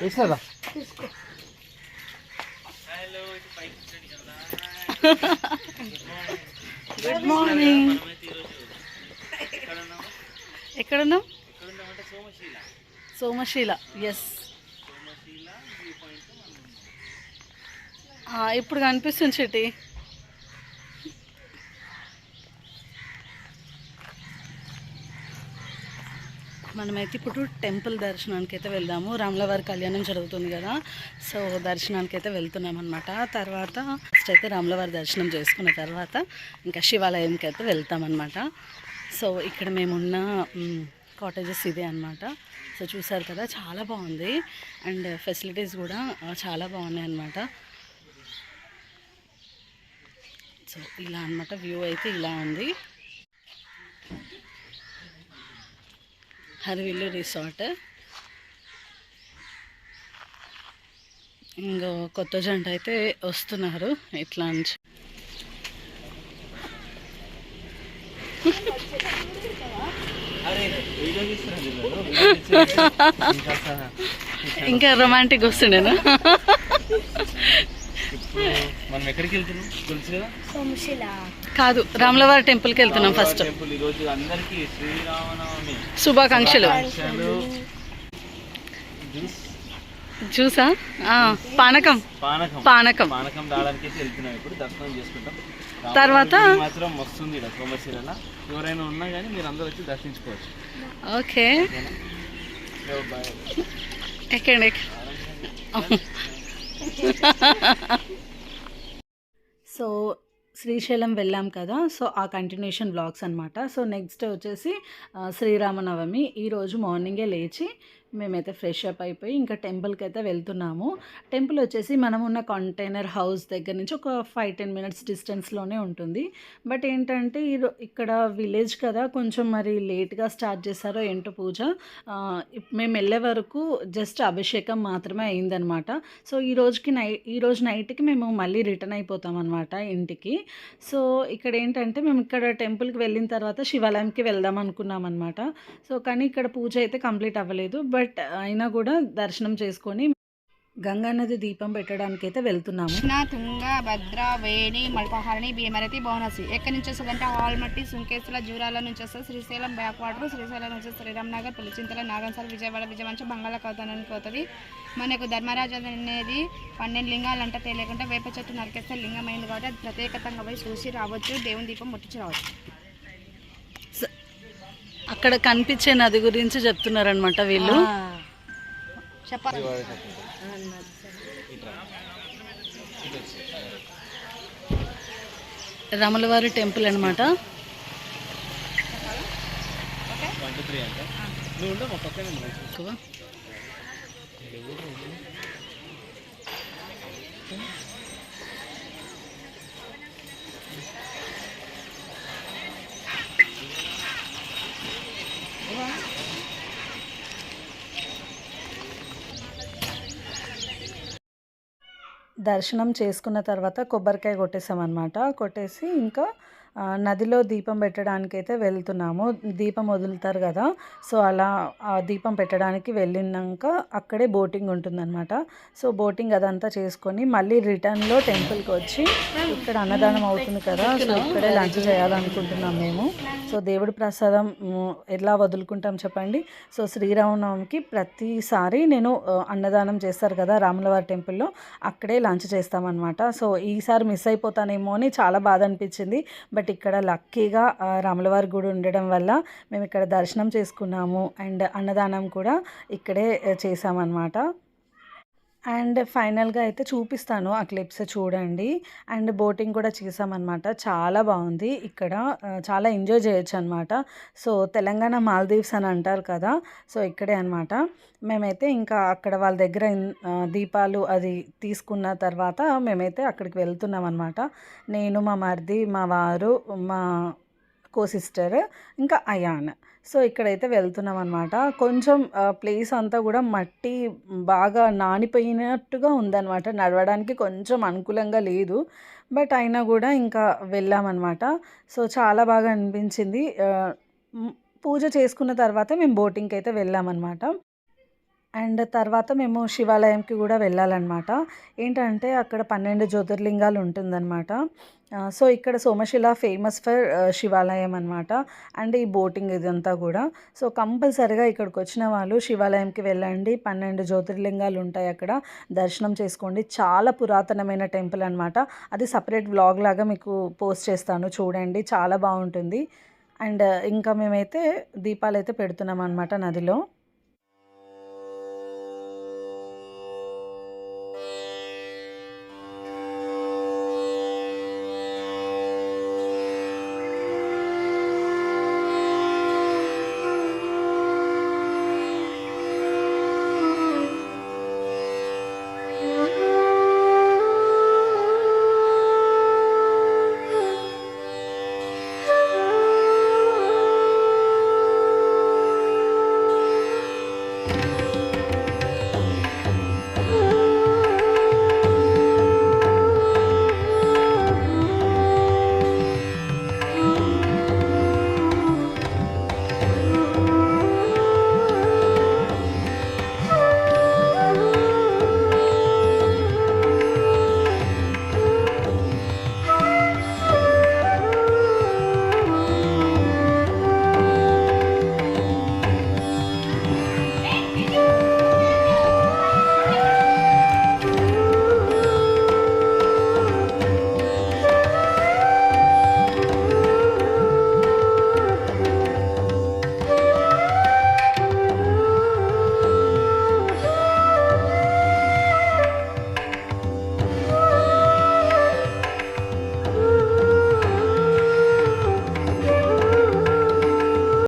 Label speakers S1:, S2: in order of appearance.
S1: వేసినదా
S2: good morning ఎక్కడున్నావు? Somasila. Yes ఇప్పుడు కనిపిస్తుంది చిటి మనమైతే ఇప్పుడు టెంపుల్ దర్శనానికి అయితే వెళ్దాము. రాములవారి కళ్యాణం జరుగుతుంది కదా. సో దర్శనానికి అయితే వెళ్తున్నాం అనమాట తర్వాత ఫస్ట్ అయితే రాములవారి దర్శనం చేసుకున్న తర్వాత ఇంకా శివాలయంకి అయితే వెళ్తామన్నమాట. సో ఇక్కడ మేమున్న కాటేజెస్ ఇదే అనమాట సో చూసారు కదా చాలా బాగుంది. అండ్ ఫెసిలిటీస్ కూడా చాలా బాగున్నాయి అనమాట సో ఇలా అన్నమాట వ్యూ అయితే ఇలా ఉంది. హరివిల్లు రిసార్ట్. ఇంకో కొత్త జంట అయితే వస్తున్నారు ఇట్లా నుంచి. ఇంకా రొమాంటిక్ వస్తుండేనా?
S1: ఇప్పుడు మనం ఎక్కడికి వెళ్తున్నాం? తెలుసు కదా?
S2: కాదు రాములవారి టెంపుల్కి వెళ్తున్నాం ఫస్ట్.
S1: టెంపుల్ ఈ రోజు అందరికి శ్రీరామనవమి.
S2: శుభాకాంక్షలు.
S1: శుభాకాంక్షలు. జ్యూస్?
S2: జ్యూసా? ఆ, పానకం.
S1: పానకం.
S2: పానకం.
S1: పానకం రావడానికి అయితే వెళ్తున్నాం ఇప్పుడు దర్శనం చేసుకుంటాం.
S2: తర్వాత?
S1: రాముడి మాత్రం వస్తుంది ఇక్కడ సోమశిల ఎవరైనా ఉన్నా కానీ మీరు అందరూ వచ్చి దర్శించుకోవచ్చు.
S2: ఓకే. ఎక్కండి సో శ్రీశైలం వెళ్ళాం కదా సో ఆ కంటిన్యూషన్ బ్లాగ్స్ అనమాట సో నెక్స్ట్ వచ్చేసి శ్రీరామనవమి. ఈరోజు మార్నింగే లేచి మేమైతే ఫ్రెష్ అప్ అయిపోయి ఇంకా టెంపుల్కి అయితే వెళ్తున్నాము. టెంపుల్ వచ్చేసి మనం ఉన్న కంటైనర్ హౌస్ దగ్గర నుంచి ఒక ఫైవ్ టెన్ మినిట్స్ డిస్టెన్స్లోనే ఉంటుంది. బట్ ఏంటంటే ఈరో ఇక్కడ విలేజ్ కదా కొంచెం మరి లేట్గా స్టార్ట్ చేశారో ఏంటో పూజ. ఇప్- మేము వెళ్ళే వరకు జస్ట్ అభిషేకం మాత్రమే అయిందనమాట. సో ఈ రోజుకి నై ఈ రోజు నైట్కి మేము మళ్ళీ రిటర్న్ అయిపోతాం అనమాట ఇంటికి. సో ఇక్కడ ఏంటంటే మేము ఇక్కడ టెంపుల్కి వెళ్ళిన తర్వాత శివాలయంకి వెళ్దాం అనుకున్నాం అనమాట సో కానీ ఇక్కడ పూజ అయితే కంప్లీట్ అవ్వలేదు. బట్ అయినా కూడా దర్శనం చేసుకొని గంగా నది దీపం పెట్టడానికి అయితే వెళ్తున్నాము.
S3: కృష్ణ తుంగ భద్ర వేణి మల్పహారిణి భీమరతి బోనసి ఎక్కడి నుంచి వస్తుందంటే ఆల్మట్టి సుంకేశ్వర జూరాల నుంచి వస్తుంది. శ్రీశైలం బ్యాక్ వాటర్ శ్రీశైలం నుంచి శ్రీరామ్ నగర్ పులిచింతల నాగన్సార్ విజయవాడ విజయవంచ బంగాళాఖాతానికి పోతుంది. మనకు ధర్మరాజు అనేది పన్నెండు లింగాలు అంటే తెలియకుండా వేప చెట్టు నరికేస్తే లింగం అయింది కాబట్టి అది ప్రత్యేకతంగా పోయి చూసి రావచ్చు. దేవుని దీపం ముట్టించి రావచ్చు.
S2: అక్కడ కనిపించే నది గురించి చెప్తున్నారనమాట వీళ్ళు.
S3: చెప్పాలి.
S2: రమలవారి టెంపుల్ అనమాట
S1: వన్
S2: దర్శనం చేసుకున్న తర్వాత కొబ్బరికాయ కొట్టేసామన్నమాట. కొట్టేసి ఇంకా నదిలో దీపం పెట్టడానికైతే వెళ్తున్నాము. దీపం వదులుతారు కదా. సో అలా ఆ దీపం పెట్టడానికి వెళ్ళినాక అక్కడే బోటింగ్ ఉంటుందన్నమాట. సో బోటింగ్ అదంతా చేసుకొని మళ్ళీ రిటర్న్లో టెంపుల్కి వచ్చి ఇక్కడ అన్నదానం అవుతుంది కదా. సో ఇక్కడే లంచ్ చేయాలనుకుంటున్నాం మేము. సో దేవుడి ప్రసాదం ఎలా వదులుకుంటాం చెప్పండి? సో శ్రీరామనవమికి ప్రతిసారి నేను అన్నదానం చేస్తారు కదా రాములవారి టెంపుల్లో. అక్కడే లంచ్ చేస్తామన్నమాట. సో ఈసారి మిస్ అయిపోతానేమో అని చాలా బాధ అనిపించింది. బట్ ఇక్కడ లక్కీగా రాములవారి గుడి ఉండడం వల్ల మేము ఇక్కడ దర్శనం చేసుకున్నాము. అండ్ అన్నదానం కూడా ఇక్కడే చేసామన్నమాట అండ్ ఫైనల్గా అయితే చూపిస్తాను ఆ క్లిప్స్ చూడండి. అండ్ బోటింగ్ కూడా చేసామన్నమాట చాలా బాగుంది. ఇక్కడ చాలా ఎంజాయ్ చేయొచ్చు అనమాట సో తెలంగాణ మాల్దీవ్స్ అని అంటారు కదా సో ఇక్కడే అనమాట మేమైతే ఇంకా అక్కడ వాళ్ళ దగ్గర దీపాలు అది తీసుకున్న తర్వాత మేమైతే అక్కడికి వెళ్తున్నాం అనమాట నేను మా మరిది మా వారు మా కో సిస్టర్ ఇంకా అయాన్. సో ఇక్కడైతే వెళ్తున్నాం అనమాట కొంచెం ప్లేస్ అంతా కూడా మట్టి బాగా నానిపోయినట్టుగా ఉందన్నమాట. నడవడానికి కొంచెం అనుకూలంగా లేదు. బట్ అయినా కూడా ఇంకా వెళ్ళామన్నమాట. సో చాలా బాగా అనిపించింది. పూజ చేసుకున్న తర్వాత మేము బోటింగ్కి అయితే వెళ్ళామన్నమాట. అండ్ తర్వాత మేము శివాలయంకి కూడా వెళ్ళాలన్నమాట. ఏంటంటే అక్కడ పన్నెండు జ్యోతిర్లింగాలు ఉంటుందన్నమాట. సో ఇక్కడ సోమశిల ఫేమస్ ఫర్ శివాలయం అనమాట అండ్ ఈ బోటింగ్ ఇదంతా కూడా. సో కంపల్సరిగా ఇక్కడికి వచ్చిన వాళ్ళు శివాలయంకి వెళ్ళండి. పన్నెండు జ్యోతిర్లింగాలు ఉంటాయి అక్కడ. దర్శనం చేసుకోండి. చాలా పురాతనమైన టెంపుల్ అనమాట అది సపరేట్ వ్లాగ్ లాగా మీకు పోస్ట్ చేస్తాను. చూడండి. చాలా బాగుంటుంది. అండ్ ఇంకా మేమైతే దీపాలు అయితే పెడుతున్నాం అనమాట నదిలో.